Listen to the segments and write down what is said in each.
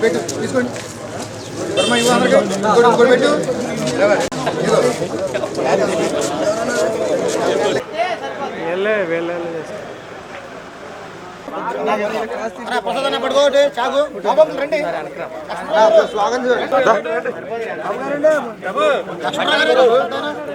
పెట్టు తీసుకోండి. ధర్మ ఇవ్వ అందరికి ఇంకోటి ఇంకోటి పెట్టు ఇదిగో చాకు రండి స్వాగతం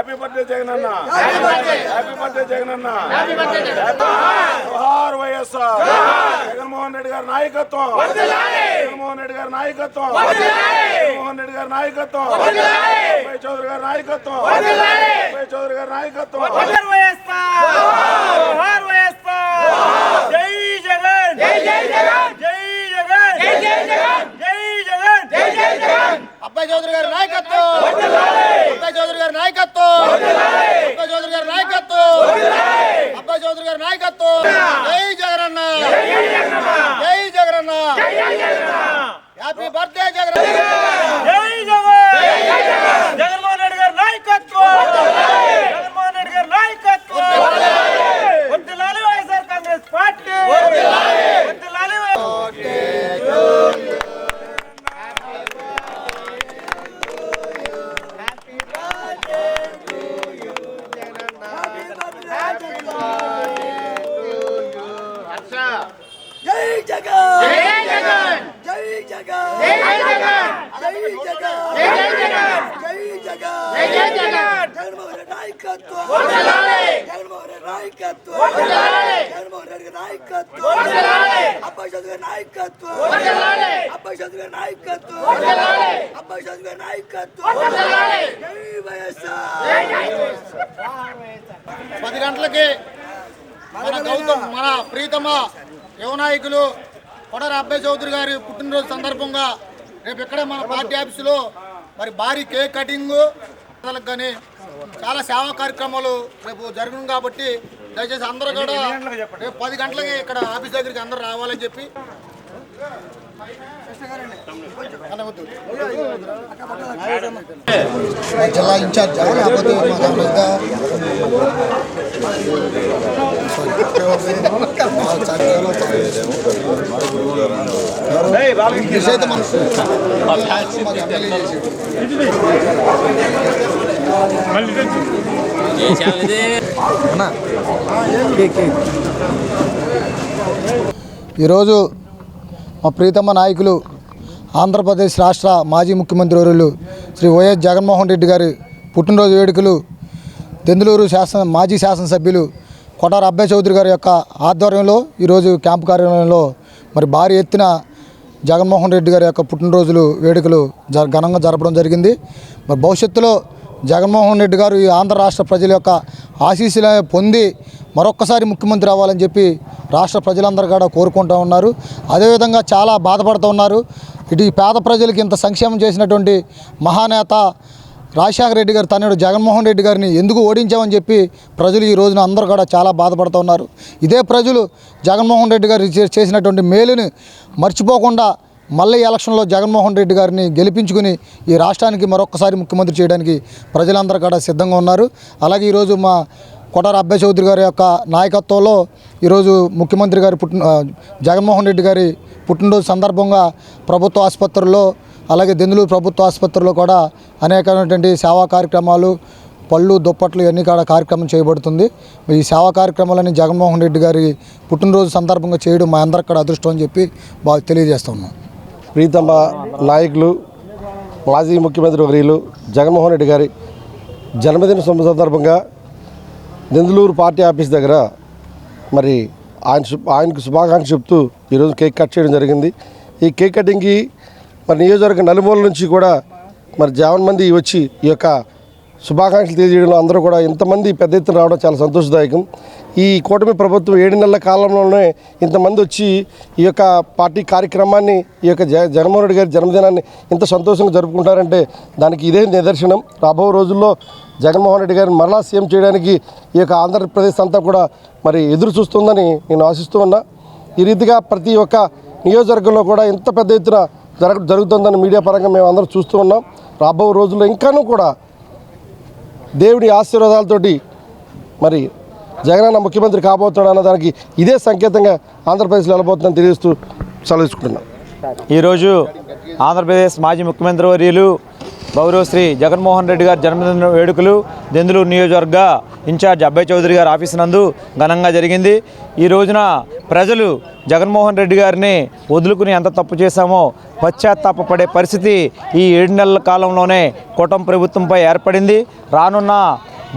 హ్యాపీ బర్త్డే జగన్ అన్న హ్యాపీ బర్త్డే జగన్ అన్న జోహార్ వైఎస్ఆర్ జగన్మోహన్ రెడ్డి గారి నాయకత్వం. జగన్మోహన్ రెడ్డి గారి నాయకత్వం. జగన్మోహన్ రెడ్డి గారి నాయకత్వం. అబ్బాయి చౌదరి గారి నాయకత్వం. అబ్బాయి చౌదరి గారి నాయకత్వం. అబ్బాయి చౌదరి గారి పది గంటలకి మన గౌతమ్ మన ప్రీతమ యువ నాయకులు కొడర అబ్బాయి చౌదరి గారి పుట్టినరోజు సందర్భంగా రేపు ఇక్కడ మన పార్టీ ఆఫీసులో మరి భారీ కేక్ కటింగ్. కానీ చాలా సేవా కార్యక్రమాలు రేపు జరుగును కాబట్టి దయచేసి అందరూ కూడా రేపు పది గంటలకి ఇక్కడ ఆఫీస్ దగ్గరికి అందరూ రావాలని చెప్పి. జిల్లా ఇన్ఛార్జ్ మనసు. చేసాడు ఈరోజు మా ప్రీతమ్మ నాయకులు ఆంధ్రప్రదేశ్ రాష్ట్ర మాజీ ముఖ్యమంత్రి వర్యులు శ్రీ వైఎస్ జగన్మోహన్ రెడ్డి గారి పుట్టినరోజు వేడుకలు దెందులూరు శాసన మాజీ శాసనసభ్యులు కొటార అబ్బాయి చౌదరి గారి యొక్క ఆధ్వర్యంలో ఈరోజు క్యాంపు కార్యాలయంలో మరి భారీ ఎత్తున జగన్మోహన్ రెడ్డి గారి యొక్క పుట్టినరోజులు వేడుకలు జ ఘనంగా జరపడం జరిగింది. మరి భవిష్యత్తులో జగన్మోహన్ రెడ్డి గారు ఈ ఆంధ్ర రాష్ట్ర ప్రజల యొక్క ఆశీస్సులు పొంది మరొక్కసారి ముఖ్యమంత్రి అవ్వాలని చెప్పి రాష్ట్ర ప్రజలందరూ కూడా కోరుకుంటూ ఉన్నారు. అదేవిధంగా చాలా బాధపడుతూ ఉన్నారు. ఇటు ఈ పేద ప్రజలకి ఇంత సంక్షేమం చేసినటువంటి మహానేత రాజశేఖర రెడ్డి గారు తనయుడు జగన్మోహన్ రెడ్డి గారిని ఎందుకు ఓడించామని చెప్పి ప్రజలు ఈ రోజున అందరూ కూడా చాలా బాధపడుతూ ఉన్నారు. ఇదే ప్రజలు జగన్మోహన్ రెడ్డి గారు చేసినటువంటి మేలుని మర్చిపోకుండా మళ్ళీ ఎలక్షన్లో జగన్మోహన్ రెడ్డి గారిని గెలిపించుకుని ఈ రాష్ట్రానికి మరొకసారి ముఖ్యమంత్రి చేయడానికి ప్రజలందరూ కూడా సిద్ధంగా ఉన్నారు. అలాగే ఈరోజు మా కొటార అబ్బాయి చౌదరి గారి యొక్క నాయకత్వంలో ఈరోజు ముఖ్యమంత్రి గారి పుట్టిన జగన్మోహన్ రెడ్డి గారి పుట్టినరోజు సందర్భంగా ప్రభుత్వ ఆసుపత్రుల్లో అలాగే దెందులూరు ప్రభుత్వ ఆసుపత్రిలో కూడా అనేకమైనటువంటి సేవా కార్యక్రమాలు పళ్ళు దుప్పట్లు ఇవన్నీ కూడా కార్యక్రమం చేయబడుతుంది. ఈ సేవా కార్యక్రమాలని జగన్మోహన్ రెడ్డి గారి పుట్టినరోజు సందర్భంగా చేయడం మా అందరికి అదృష్టం అని చెప్పి బాగా తెలియజేస్తున్నాం ప్రీతమ నాయకులు మాజీ ముఖ్యమంత్రి వర్యులు జగన్మోహన్ రెడ్డి గారి జన్మదిన శుభ సందర్భంగా నిందులూరు పార్టీ ఆఫీస్ దగ్గర మరి ఆయన ఆయనకు శుభాకాంక్షలు చెప్తూ ఈరోజు కేక్ కట్ చేయడం జరిగింది. ఈ కేక్ కటింగ్కి మరి నియోజకవర్గ నలుమూల నుంచి కూడా మరి జావన్ మంది వచ్చి ఈ యొక్క శుభాకాంక్షలు తెలియజేయడంలో అందరూ కూడా ఇంతమంది పెద్ద ఎత్తున రావడం చాలా సంతోషదాయకం. ఈ కూటమి ప్రభుత్వం ఏడు నెలల కాలంలోనే ఇంతమంది వచ్చి ఈ యొక్క పార్టీ కార్యక్రమాన్ని ఈ యొక్క జ జగన్మోహన్ రెడ్డి గారి జన్మదినాన్ని ఇంత సంతోషంగా జరుపుకుంటారంటే దానికి ఇదే నిదర్శనం. రాబో రోజుల్లో జగన్మోహన్ రెడ్డి గారిని మరలా సీఎం చేయడానికి ఈ యొక్క ఆంధ్రప్రదేశ్ అంతా కూడా మరి ఎదురు చూస్తుందని నేను ఆశిస్తూ ఉన్నా. ఈ రీతిగా ప్రతి ఒక్క నియోజకవర్గంలో కూడా ఇంత పెద్ద ఎత్తున జరగ జరుగుతుందని మీడియా పరంగా మేము అందరూ చూస్తూ ఉన్నాం. రాబో రోజుల్లో ఇంకానూ కూడా దేవుడి ఆశీర్వాదాలతోటి మరి జగనన్న ముఖ్యమంత్రి కాబోతున్నాడు అన్న దానికి ఇదే సంకేతంగా ఆంధ్రప్రదేశ్లో వెళ్ళబోతుందని తెలియస్తూ సెలవుకుంటున్నాం ఈరోజు ఆంధ్రప్రదేశ్ మాజీ ముఖ్యమంత్రి వర్యులు గౌరవ శ్రీ జగన్మోహన్ రెడ్డి గారి జన్మదిన వేడుకలు దెందులూరు నియోజకవర్గ ఇన్ఛార్జ్ అబ్బాయి చౌదరి గారి ఆఫీస్ నందు ఘనంగా జరిగింది. ఈ రోజున ప్రజలు జగన్మోహన్ రెడ్డి గారిని వదులుకుని ఎంత తప్పు చేశామో పశ్చాత్తాపపడే పరిస్థితి ఈ ఏడు నెలల కాలంలోనే కూటమి ప్రభుత్వంపై ఏర్పడింది. రానున్న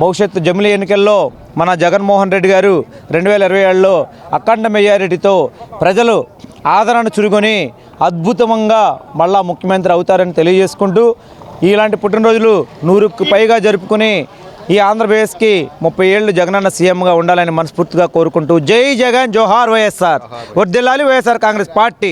భవిష్యత్తు జమిలీ ఎన్నికల్లో మన జగన్మోహన్ రెడ్డి గారు రెండు వేల ఇరవై ఏడులో అఖండ మెజారిటీతో ప్రజలు ఆదరణ చురుకొని అద్భుతంగా మళ్ళా ముఖ్యమంత్రి అవుతారని తెలియజేసుకుంటూ ఇలాంటి పుట్టినరోజులు నూరుకు పైగా జరుపుకుని ఈ ఆంధ్రప్రదేశ్కి ముప్పై ఏళ్ళు జగనన్న సీఎంగా ఉండాలని మనస్ఫూర్తిగా కోరుకుంటూ జై జగన్ జోహార్ వైఎస్ఆర్. వర్దిల్లాలి YSR Congress party.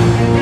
Thank you.